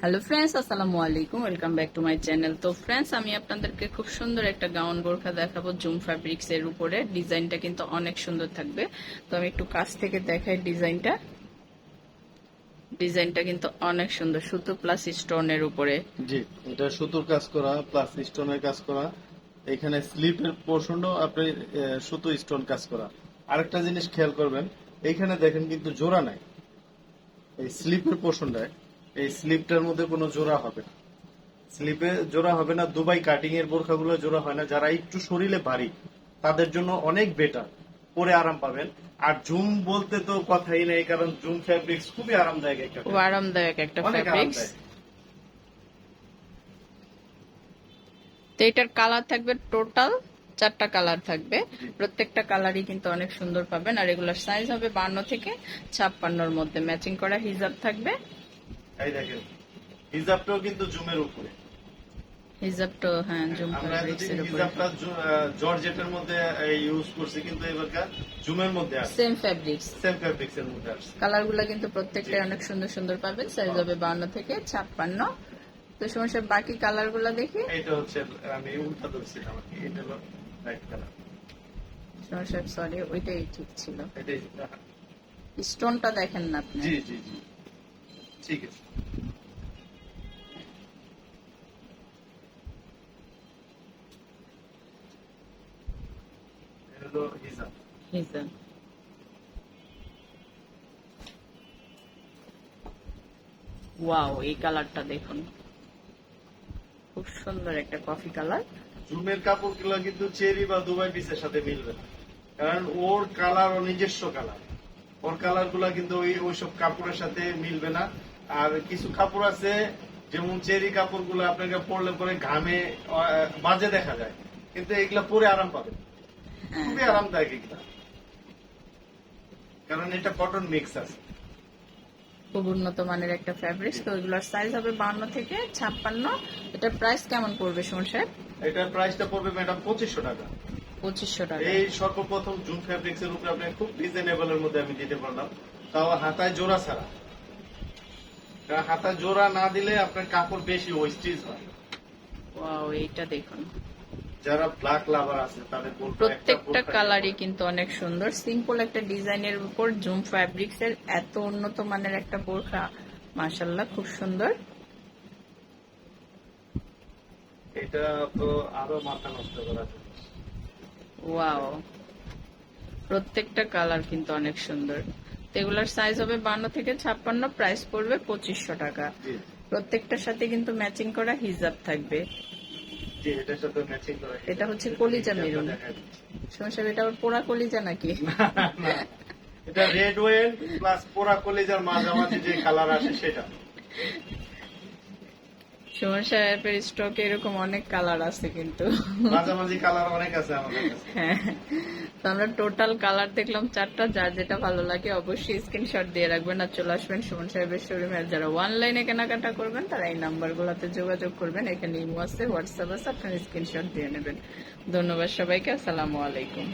Hello friends আসসালামু আলাইকুম welcome back to my channel তো ফ্রেন্ডস আমি আপনাদেরকে খুব সুন্দর একটা গাউন বোরখা দেখাবো, জুম ফ্যাব্রিক্স এর উপরে। ডিজাইনটা কিন্তু অনেক সুন্দর থাকবে। তো আমি একটু কাছ থেকে দেখাই ডিজাইনটা। ডিজাইনটা কিন্তু অনেক সুন্দর, সুতো প্লাস স্টোনের উপরে। জি, এটা সুতোর কাজ করা প্লাস স্টোনের কাজ করা। এখানে স্লিপের পোর্শনও আপনি সুতো স্টোন কাজ করা। আরেকটা জিনিস খেয়াল করবেন এইখানে দেখেন কিন্তু জোড়া নাই। এই স্লিপের পোর্শনটায় এই স্লিপটার মধ্যে কোনো জোড়া হবে না। স্লিপে জোড়া হবে না দুবাই কাটিং এর বোরখাগুলো জোড়া হয় না। যারা একটু শরীরে ভারী তাদের জন্য অনেক বেটার পরে আরাম পাবেন। আর জুম বলতে তো কথাই নেই কারণ জুম ফ্যাব্রিক্স খুবই আরামদায়ক একটা আরামদায়ক একটা ফ্যাব্রিক্স তো এটার কালার থাকবে টোটাল চারটা কালার থাকবে। প্রত্যেকটা কালারই কিন্তু অনেক সুন্দর পাবেন। আর এগুলোর সাইজ হবে বান্ন থেকে ছাপ্পান্নর মধ্যে। ম্যাচিং করা হিজাব থাকবে। এই দেখেন হিজাবটাও কিন্তু জুমের উপরে। হিজাবটা হ্যাঁ জুম আমরা হিজাবটা জর্জেটের মধ্যে ইউজ করছি কিন্তু এবারকার জুমের মধ্যে আছে সেম ফ্যাব্রিক্স সেম ফ্যাব্রিক্স এর মধ্যে আছে কালারগুলো কিন্তু প্রত্যেকটাই অনেক সুন্দর সুন্দর পাবেন সাইজ হবে বান্ন থেকে ছাপ্পান্ন। তো সমস্যা বাকি কালারগুলো দেখি। এটা হচ্ছে আমি উল্টা ধরছিলাম আর কি এটা হলো লাইট কালার সমস্যা সরি ওইটাই ঠিক ছিল। এটাই স্টোনটা দেখেন না আপনি? জি জি জি। ঠিক আছে। হিজাব হিজাব ওয়াও এই কালারটা দেখুন। খুব সুন্দর একটা কফি কালার। জুমের কাপড়গুলো কিন্তু চেরি বা দুবাই পিসের সাথে মিলবে না। কারণ ওর কালার ও নিজস্ব কালার। ওর কালারগুলা কিন্তু ওই ওইসব কাপড়ের সাথে মিলবে না। আর কিছু কাপড় আছে যেমন চেরি কাপড়গুলো আপনাকে পরলে পরে ঘামে বাজে দেখা যায়। কিন্তু এগুলা পরে আরাম পাবে খুবই আরামদায়ক এগুলা। কারণ এটা কটন মিক্স আছে। খুব উন্নত মানের একটা ফ্যাব্রিক্স তো ওইগুলোর সাইজ হবে বান্ন থেকে ছাপ্পান্ন। এটার প্রাইস কেমন পড়বে সুমন সাহেব? এটার প্রাইসটা পড়বে ম্যাডাম পঁচিশশো টাকা। পঁচিশশো টাকা। এই সর্বপ্রথম জুম ফ্যাব্রিক্স এর উপরে আপনি খুব রিজনেবল এর মধ্যে আমি দিতে পারলাম। তাও হাতায় জোড়া ছাড়া। হাতায় জোড়া না দিলে আপনার কাপড় বেশি ওয়েস্টেজ হয়। ওয়াও এইটা দেখুন। যারা ব্ল্যাক লাভার আছে তাদের প্রত্যেকটা কালারই কিন্তু অনেক সুন্দর। সিম্পল একটা ডিজাইনের উপর জুম ফ্যাব্রিক্স এর এত উন্নত মানের একটা বোরখা মাশাল্লাহ খুব সুন্দর। এটা তো আরও মাথা নষ্ট করা ওয়াও প্রত্যেকটা কালার কিন্তু অনেক সুন্দর। এগুলার সাইজ হবে বান্ন থেকে ছাপ্পান্ন প্রাইস পড়বে পঁচিশশো টাকা। প্রত্যেকটার সাথে কিন্তু ম্যাচিং করা হিজাব থাকবে। এটা হচ্ছে কলিজা মেরুন। সংসার এটা আবার পোড়া কলিজা নাকি? এটা রেড ওয়েল প্লাস পোড়া কলিজার মাঝামাঝি যে কালার আসে সেটা। সুমন সাহেবের স্টকে এরকম অনেক কালার আছে কিন্তু। মাঝামাঝি কালার অনেক আছে আমাদের কাছে। হ্যাঁ। তো আমরা টোটাল কালার দেখলাম চারটা যার যেটা ভালো লাগে অবশ্যই স্ক্রিনশট দিয়ে রাখবেন। আর চলে আসবেন সুমন সাহেবের শোরুমে আর যারা অনলাইনে কেনাকাটা করবেন তারা এই নাম্বারগুলোতে যোগাযোগ করবেন। এখানে ইমো আছে হোয়াটসঅ্যাপ আছে আপনার স্ক্রিনশট দিয়ে নেবেন। ধন্যবাদ সবাইকে আসসালামু আলাইকুম।